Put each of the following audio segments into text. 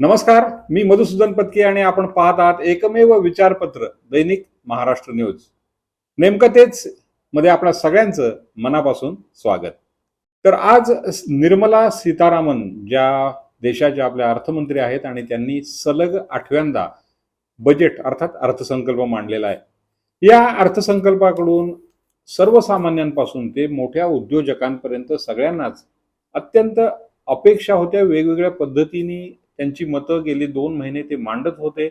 नमस्कार मी मधुसूदन पत्के आणि आपण पाहत आहात एकमेव विचारपत्र दैनिक महाराष्ट्र न्यूज. नेमकं तेच मध्ये आपल्या सगळ्यांचं मनापासून स्वागत. तर आज निर्मला सीतारामन ज्या देशाच्या आपल्या अर्थमंत्री आहेत आणि त्यांनी सलग आठव्यांदा बजेट अर्थात अर्थसंकल्प मांडलेला आहे. या अर्थसंकल्पाकडून सर्वसामान्यांपासून ते मोठ्या उद्योजकांपर्यंत सगळ्यांनाच अत्यंत अपेक्षा होत्या वेगवेगळ्या पद्धतीने त्यांची मतं गेली दोन महिने ते मांडत होते.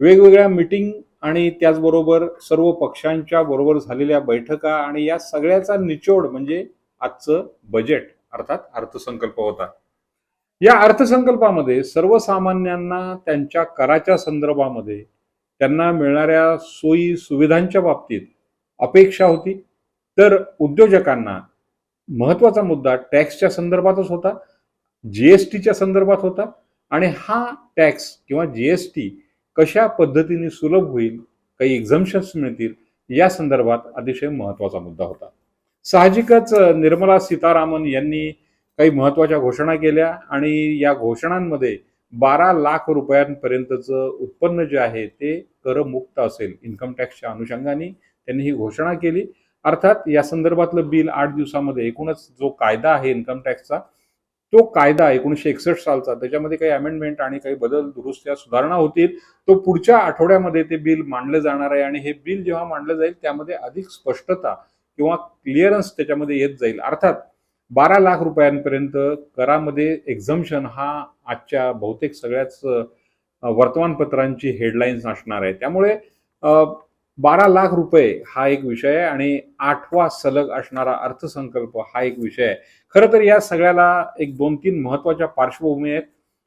वेगवेगळ्या मिटिंग आणि त्याचबरोबर सर्व पक्षांच्या बरोबर झालेल्या बैठका आणि या सगळ्याचा निचोड म्हणजे आजचं बजेट अर्थात अर्थसंकल्प होता. या अर्थसंकल्पामध्ये सर्वसामान्यांना त्यांच्या कराच्या संदर्भामध्ये त्यांना मिळणाऱ्या सोयी सुविधांच्या बाबतीत अपेक्षा होती. तर उद्योजकांना महत्त्वाचा मुद्दा टॅक्सच्या संदर्भातच होता. जीएसटीच्या संदर्भात होता. आणि हा टॅक्स किंवा जी एस टी कशा पद्धतीने सुलभ होईल काही एक्झम्शन्स मिळतील या संदर्भात अतिशय महत्त्वाचा मुद्दा होता. साहजिकच निर्मला सीतारामन यांनी काही महत्त्वाच्या घोषणा केल्या आणि या घोषणांमध्ये बारा लाख रुपयांपर्यंतचं उत्पन्न जे आहे ते करमुक्त असेल इन्कम टॅक्सच्या अनुषंगाने त्यांनी ही घोषणा केली. अर्थात या संदर्भातलं बिल आठ दिवसामध्ये एकूणच जो कायदा आहे इन्कम टॅक्सचा तो कायदा एकोणीसशे एकसष्ट सालचा त्याच्यामध्ये काही अमेंडमेंट आणि काही बदल दुरुस्त्या सुधारणा होतील तो पुढच्या आठवड्यामध्ये ते बिल मांडलं जाणार आहे आणि हे बिल जेव्हा मांडलं जाईल त्यामध्ये अधिक स्पष्टता किंवा क्लिअरन्स त्याच्यामध्ये येत जाईल. अर्थात बारा लाख रुपयांपर्यंत करामध्ये एक्झम्शन हा आजच्या बहुतेक सगळ्याच वर्तमानपत्रांची हेडलाईन्स असणार आहे. त्यामुळे बारा लाख रुपये हा एक विषय आहे आणि आठवा सलग असणारा अर्थसंकल्प हा एक विषय आहे. खरं तर या सगळ्याला एक दोन तीन महत्त्वाच्या पार्श्वभूमी आहेत.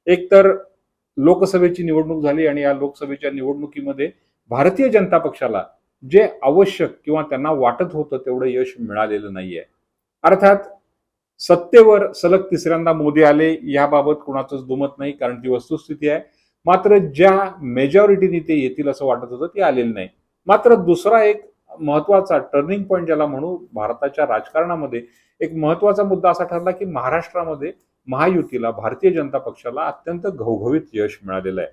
एक तर लोकसभेची निवडणूक झाली आणि या लोकसभेच्या निवडणुकीमध्ये भारतीय जनता पक्षाला जे आवश्यक किंवा त्यांना वाटत होतं तेवढं यश मिळालेलं नाहीये. अर्थात सत्तेवर सलग तिसऱ्यांदा मोदी आले याबाबत कुणाचंच दुमत नाही कारण ती वस्तुस्थिती आहे. मात्र ज्या मेजॉरिटीने ते येतील असं वाटत होतं ते आलेलं नाही. मात्र दुसरा एक महत्त्वाचा टर्निंग पॉईंट ज्याला म्हणू भारताच्या राजकारणामध्ये एक महत्त्वाचा मुद्दा असा ठरला की महाराष्ट्रामध्ये महायुतीला भारतीय जनता पक्षाला अत्यंत घवघवीत यश मिळालेलं आहे.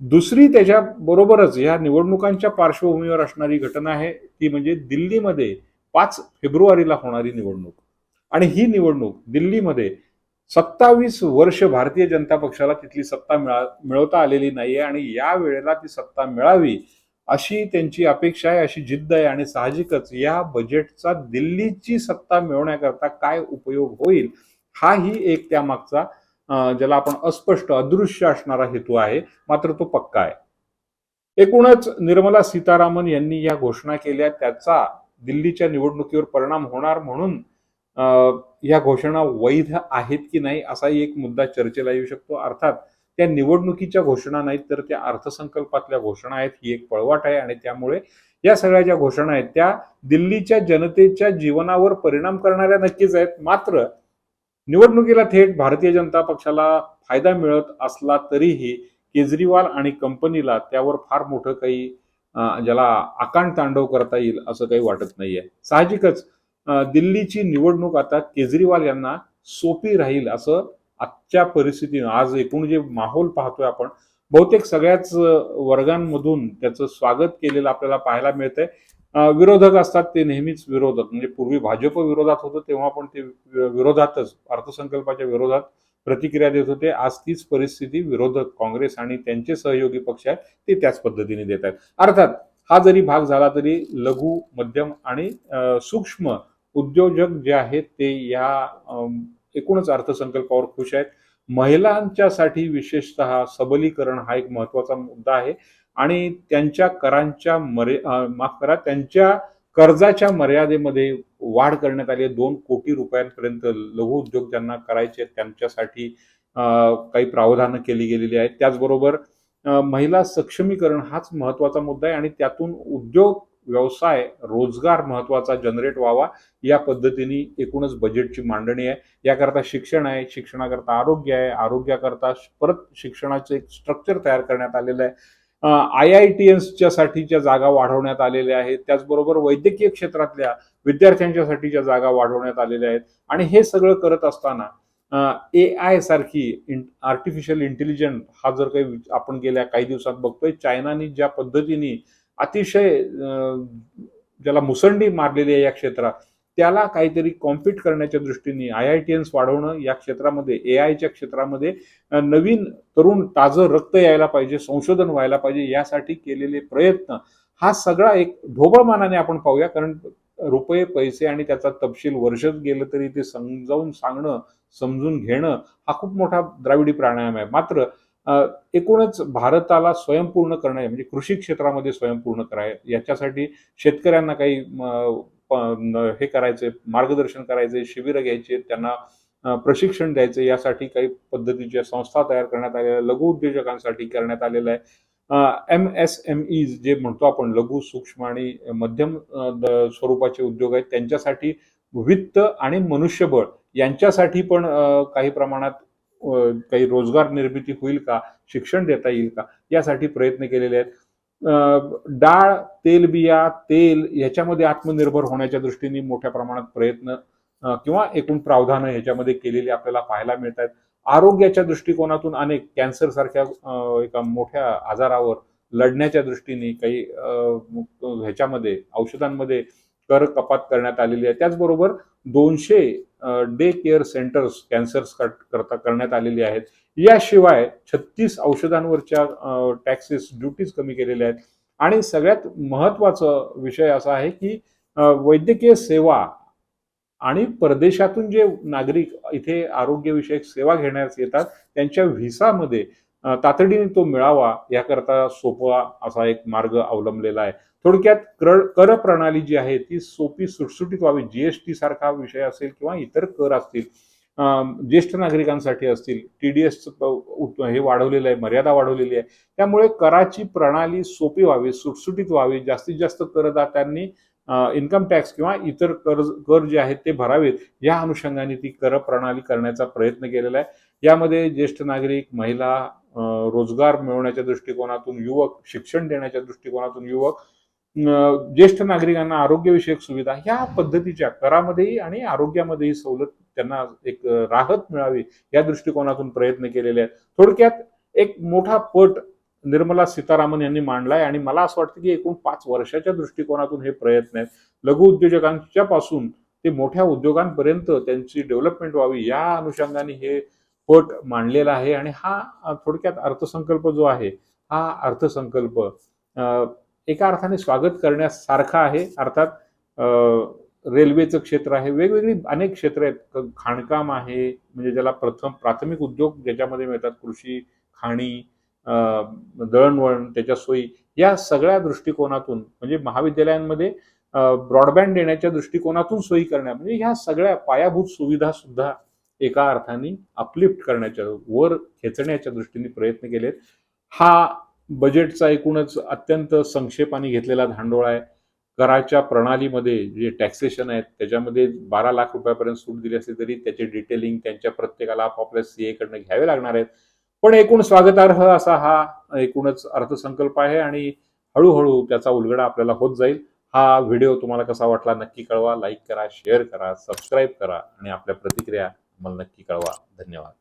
दुसरी त्याच्या बरोबरच या निवडणुकांच्या पार्श्वभूमीवर असणारी घटना आहे ती म्हणजे दिल्लीमध्ये पाच फेब्रुवारीला होणारी निवडणूक. आणि ही निवडणूक दिल्लीमध्ये सत्तावीस वर्ष भारतीय जनता पक्षाला तिथली सत्ता मिळा मिळवता आलेली नाहीये आणि या वेळेला ती सत्ता मिळावी अशी त्यांची अपेक्षा आहे अशी जिद्द आहे आणि साहजिकच या बजेटचा दिल्लीची सत्ता मिळवण्याकरता काय उपयोग होईल हाही एक त्यामागचा ज्याला आपण अस्पष्ट अदृश्य असणारा हेतू आहे. मात्र तो पक्का आहे. एकूणच निर्मला सीतारामन यांनी या घोषणा केल्या त्याचा दिल्लीच्या निवडणुकीवर परिणाम होणार म्हणून या घोषणा वैध आहेत की नाही असाही एक मुद्दा चर्चेला येऊ शकतो. अर्थात त्या निवडणुकीच्या घोषणा नाहीत तर त्या अर्थसंकल्पातल्या घोषणा आहेत ही एक पळवाट आहे आणि त्यामुळे या सगळ्या ज्या घोषणा आहेत त्या दिल्लीच्या जनतेच्या जीवनावर परिणाम करणाऱ्या नक्कीच आहेत. मात्र निवडणुकीला थेट भारतीय जनता पक्षाला फायदा मिळत असला तरीही केजरीवाल आणि कंपनीला त्यावर फार मोठं काही ज्याला आकांड तांडव करता येईल असं काही वाटत नाहीये. साहजिकच दिल्लीची निवडणूक आता केजरीवाल यांना सोपी राहील असं आजच्या परिस्थितीनं आज एकूण जे माहोल पाहतोय आपण बहुतेक सगळ्याच वर्गांमधून त्याचं स्वागत केलेलं आपल्याला पाहायला मिळतंय. विरोधक असतात ते नेहमीच विरोधक. म्हणजे पूर्वी भाजप विरोधात होतं तेव्हा पण ते विरोधातच अर्थसंकल्पाच्या विरोधात प्रतिक्रिया देत होते. आज तीच परिस्थिती विरोधक काँग्रेस आणि त्यांचे सहयोगी पक्ष आहेत ते त्याच पद्धतीने देत आहेत. अर्थात हा जरी भाग झाला तरी लघु मध्यम आणि सूक्ष्म उद्योजक जे आहेत ते या एकूणच अर्थसंकल्पावर खुश आहेत. महिलांच्यासाठी विशेषतः सबलीकरण हा एक महत्त्वाचा मुद्दा आहे. आणि त्यांच्या करांच्या मर्य माफ करा त्यांच्या कर्जाच्या मर्यादेमध्ये वाढ करण्यात आली आहे. दोन कोटी रुपयांपर्यंत लघु उद्योग ज्यांना करायचे त्यांच्यासाठी काही प्रावधानं केली गेलेली आहेत. त्याचबरोबर महिला सक्षमीकरण हाच महत्त्वाचा मुद्दा आहे. आणि त्यातून उद्योग व्यवसाय रोजगार महत्त्वाचा जनरेट व्हावा या पद्धतीने एकूणच बजेटची मांडणी आहे. याकरता शिक्षण आहे शिक्षणाकरता आरोग्य आहे आरोग्याकरता परत शिक्षणाचं एक स्ट्रक्चर तयार करण्यात आलेलं आहे. आय आय टी एसच्या साठीच्या जागा वाढवण्यात आलेल्या आहेत. त्याचबरोबर वैद्यकीय क्षेत्रातल्या विद्यार्थ्यांच्या साठीच्या जागा वाढवण्यात आलेल्या आहेत. आणि हे सगळं करत असताना ए आय सारखी आर्टिफिशियल इंटेलिजंट हा जर काही आपण गेल्या काही दिवसात बघतोय चायनानी ज्या पद्धतीने अतिशय ज्याला मुसंडी मारलेली आहे या क्षेत्रात त्याला काहीतरी कॉम्पिट करण्याच्या दृष्टीने आय आय टी एन्स वाढवणं या क्षेत्रामध्ये ए आयच्या क्षेत्रामध्ये नवीन तरुण ताजं रक्त यायला पाहिजे संशोधन व्हायला पाहिजे यासाठी केलेले प्रयत्न हा सगळा एक ढोबळमानाने आपण पाहूया. कारण रुपये पैसे आणि त्याचा तपशील वर्षच गेलं तरी ते समजावून सांगणं समजून घेणं हा खूप मोठा द्राविडी प्राणायाम आहे. मात्र एकूणच भारताला स्वयंपूर्ण करणं म्हणजे कृषी क्षेत्रामध्ये स्वयंपूर्ण कराय याच्यासाठी शेतकऱ्यांना काही हे करायचे मार्गदर्शन करायचे शिबिरं घ्यायचे त्यांना प्रशिक्षण द्यायचे यासाठी काही पद्धतीच्या संस्था तयार करण्यात आलेल्या लघु उद्योजकांसाठी करण्यात आलेलं आहे एम एस एम ई जे म्हणतो आपण लघु सूक्ष्म आणि मध्यम स्वरूपाचे उद्योग आहेत त्यांच्यासाठी वित्त आणि मनुष्यबळ यांच्यासाठी पण काही प्रमाणात काही रोजगार निर्मिती होईल का? शिक्षण देता येईल का? यासाठी प्रयत्न केलेले आहेत. डाळ तेलबिया तेल याच्यामध्ये आत्मनिर्भर होण्याच्या दृष्टीने मोठ्या प्रमाणात प्रयत्न किंवा एकूण प्रावधानं ह्याच्यामध्ये केलेली आपल्याला पाहायला मिळत आहेत आरोग्याच्या दृष्टिकोनातून अनेक कॅन्सर सारख्या एका मोठ्या आजारावर लढण्याच्या दृष्टीने काही ह्याच्यामध्ये औषधांमध्ये कर कपात करण्यात आलेली आहे. त्याचबरोबर दोनशे डे केअर सेंटर्स कॅन्सर्स करता करण्यात आलेली आहेत. याशिवाय छत्तीस औषधांवरच्या टॅक्सेस ड्युटीज कमी केलेल्या आहेत. आणि सगळ्यात महत्वाचं विषय असा आहे की वैद्यकीय सेवा आणि परदेशातून जे नागरिक इथे आरोग्यविषयक सेवा घेण्यास येतात त्यांच्या व्हिसामध्ये तातडीने तो मिळावा याकरता सोपा असा एक मार्ग अवलंबलेला आहे. थोडक्यात कर कर प्रणाली जी आहे ती सोपी सुटसुटीत व्हावी. जीएसटी सारखा विषय असेल किंवा इतर कर असतील ज्येष्ठ नागरिकांसाठी असतील टी डी एस हे वाढवलेलं आहे मर्यादा वाढवलेली आहे. त्यामुळे कराची प्रणाली सोपी व्हावी सुटसुटीत व्हावी. जास्तीत जास्त करदात्यांनी इन्कम टॅक्स किंवा इतर कर कर जे आहेत ते भरावेत. या अनुषंगाने ती कर प्रणाली करण्याचा प्रयत्न केलेला आहे. यामध्ये ज्येष्ठ नागरिक महिला रोजगार मिळवण्याच्या दृष्टिकोनातून युवक शिक्षण देण्याच्या दृष्टिकोनातून युवक ज्येष्ठ नागरिकांना आरोग्यविषयक सुविधा ह्या पद्धतीच्या करामध्येही आणि आरोग्यामध्येही सवलत त्यांना एक राहत मिळावी या दृष्टिकोनातून प्रयत्न केलेले आहेत. थोडक्यात एक मोठा पट निर्मला सीतारामन यांनी मांडलाय आणि मला असं वाटतं की एकूण पाच वर्षाच्या दृष्टिकोनातून हे प्रयत्न आहेत. लघु उद्योजकांच्या पासून ते मोठ्या उद्योगांपर्यंत त्यांची डेव्हलपमेंट व्हावी या अनुषंगाने हे पट मांडलेला आहे आणि हा थोडक्यात अर्थसंकल्प जो आहे हा अर्थसंकल्प एका अर्थाने स्वागत करण्यासारखा आहे. अर्थात रेल्वेचं क्षेत्र आहे. वेगवेगळी अनेक क्षेत्र आहेत. खाणकाम आहे म्हणजे ज्याला प्रथम प्राथमिक उद्योग ज्याच्यामध्ये मिळतात कृषी खाणी दळणवळण त्याच्या सोयी. या सगळ्या दृष्टिकोनातून म्हणजे महाविद्यालयांमध्ये ब्रॉडबँड देण्याच्या दृष्टिकोनातून सोयी करण्या म्हणजे ह्या सगळ्या पायाभूत सुविधा सुद्धा एका अर्थाने अपलिफ्ट करण्याच्या वर खेचण्याच्या दृष्टीने प्रयत्न केलेत. हा बजेटचा एकूणच अत्यंत संक्षेपाने घेतलेला धांडोळा आहे. कराच्या प्रणालीमध्ये जे टॅक्सेशन आहेत त्याच्यामध्ये बारा लाख रुपयापर्यंत सूट दिली असली तरी त्याचे डिटेलिंग त्यांच्या प्रत्येकाला आपापल्या सीए एकडनं घ्यावे लागणार आहेत. पण एकूण स्वागतार्ह असा हा एकूणच अर्थसंकल्प आहे आणि हळूहळू त्याचा उलगडा आपल्याला होत जाईल. हा व्हिडिओ तुम्हाला कसा वाटला नक्की कळवा. लाईक करा शेअर करा सबस्क्राईब करा आणि आपल्या प्रतिक्रिया मला नक्की कळवा. धन्यवाद.